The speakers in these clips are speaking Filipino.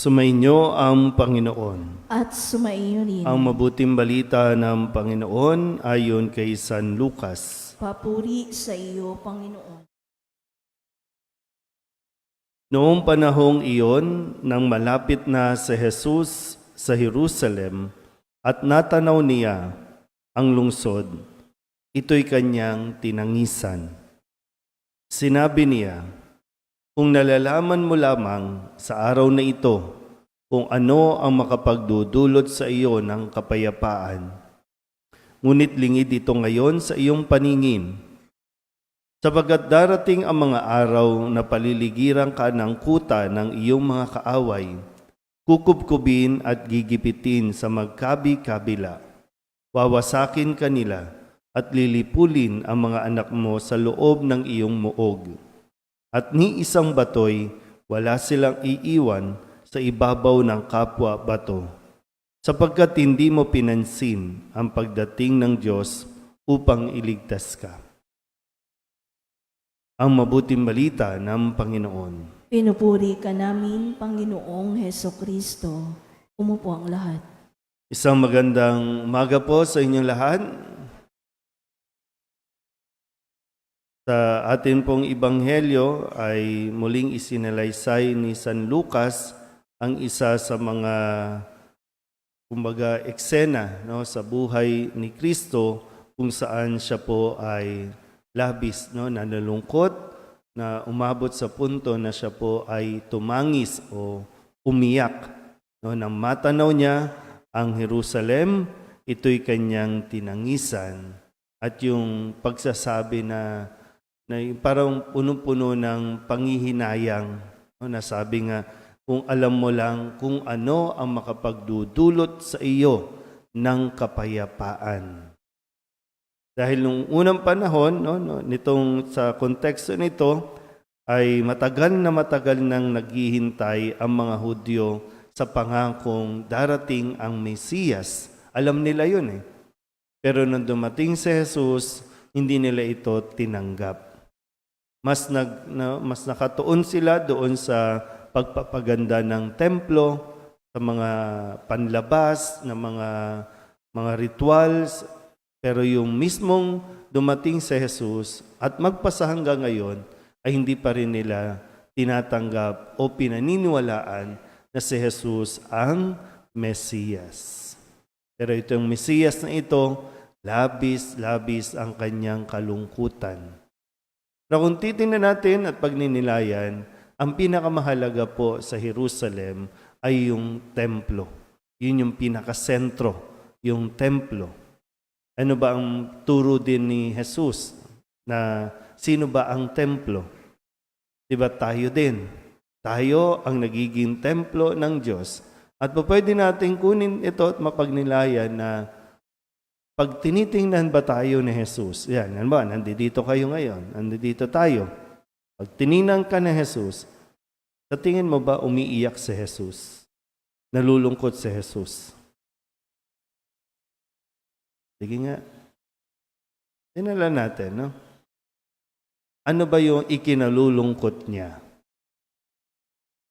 Sumainyo ang Panginoon. at sumaiyo rin. Ang mabuting balita ng Panginoon ayon kay San Lucas. Papuri sa iyo, Panginoon. Noong panahong iyon, nang malapit na si Jesus sa Jerusalem at natanaw niya ang lungsod, ito'y kanyang tinangisan. Sinabi niya, Kung nalalaman mo lamang sa araw na ito kung ano ang makapagdudulot sa iyo ng kapayapaan, ngunit lingid ito ngayon sa iyong paningin, Sabagat darating ang mga araw na paliligiran ka ng kuta ng iyong mga kaaway, kukubkubin at gigipitin sa magkabi-kabila. Wawasakin kanila at lilipulin ang mga anak mo sa loob ng iyong muog. At ni isang batoy, wala silang iiwan sa ibabaw ng kapwa bato. Sapagkat hindi mo pinansin ang pagdating ng Diyos upang iligtas ka ang mabuting balita ng Panginoon. Pinupuri ka namin, Panginoong Heso Kristo. Umupo ang lahat. Isang magandang umaga po sa inyong lahat. Sa atin pong ibanghelyo ay muling isinalaysay ni San Lucas ang isa sa mga kumbaga eksena no sa buhay ni Kristo kung saan siya po ay labis no na nalungkot na umabot sa punto na siya po ay tumangis o umiyak no nang matanaw niya ang Jerusalem ito'y kanyang tinangisan. At yung pagsasabi na na parang punong-puno ng pangihinayang no, na sabi nga kung alam mo lang kung ano ang makapagdudulot sa iyo ng kapayapaan. Dahil nung unang panahon, no, no, nitong sa konteksto nito, ay matagal na matagal nang naghihintay ang mga Hudyo sa pangakong darating ang Mesiyas. Alam nila yun eh. Pero nung dumating si Jesus, hindi nila ito tinanggap. Mas, nag, na, mas nakatuon sila doon sa pagpapaganda ng templo, sa mga panlabas, na mga, mga rituals, pero yung mismong dumating si Jesus at magpasa hanggang ngayon ay hindi pa rin nila tinatanggap o pinaniniwalaan na si Jesus ang Mesiyas. Pero itong Mesiyas na ito, labis-labis ang kanyang kalungkutan. Pero kung titingnan natin at pagninilayan, ang pinakamahalaga po sa Jerusalem ay yung templo. Yun yung pinakasentro, yung templo. Ano ba ang turo din ni Jesus na sino ba ang templo? Di ba tayo din? Tayo ang nagiging templo ng Diyos. At pwede natin kunin ito at mapagnilayan na pag tinitingnan ba tayo ni Jesus, yan, yan ba, nandito kayo ngayon, nandito tayo. Pag tiningnan ka ni Jesus, sa tingin mo ba umiiyak si Jesus? Nalulungkot si Jesus? Sige nga. Tinala natin, no? Ano ba yung ikinalulungkot niya?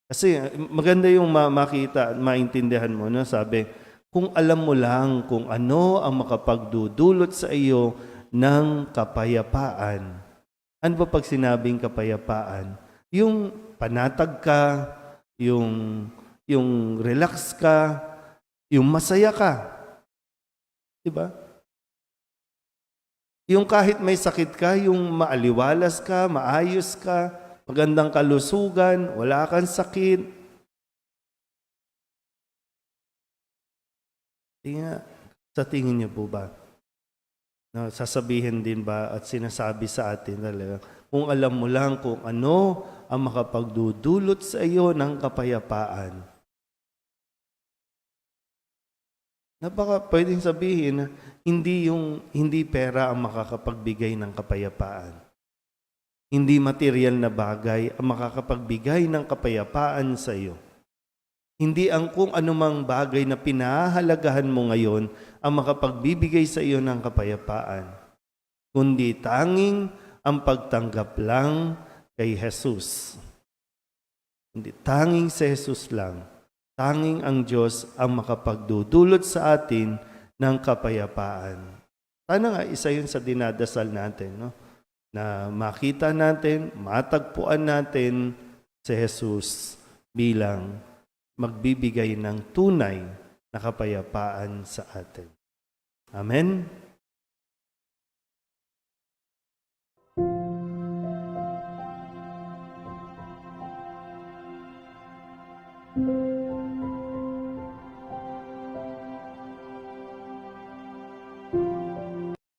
Kasi maganda yung ma- makita at maintindihan mo, no? Sabi, kung alam mo lang kung ano ang makapagdudulot sa iyo ng kapayapaan. Ano ba pag sinabing kapayapaan? Yung panatag ka, yung, yung relax ka, yung masaya ka. Diba? Yung kahit may sakit ka, yung maaliwalas ka, maayos ka, magandang kalusugan, wala kang sakit. Tinga, sa tingin niyo po ba? No, sasabihin din ba at sinasabi sa atin talaga, kung alam mo lang kung ano ang makapagdudulot sa iyo ng kapayapaan. Napaka pwedeng sabihin na hindi yung hindi pera ang makakapagbigay ng kapayapaan. Hindi material na bagay ang makakapagbigay ng kapayapaan sa iyo. Hindi ang kung anumang bagay na pinahalagahan mo ngayon ang makapagbibigay sa iyo ng kapayapaan, kundi tanging ang pagtanggap lang kay Jesus. Hindi tanging sa Jesus lang, tanging ang Diyos ang makapagdudulot sa atin ng kapayapaan. Sana nga, isa yun sa dinadasal natin, no? na makita natin, matagpuan natin si Jesus bilang magbibigay ng tunay na kapayapaan sa atin. Amen?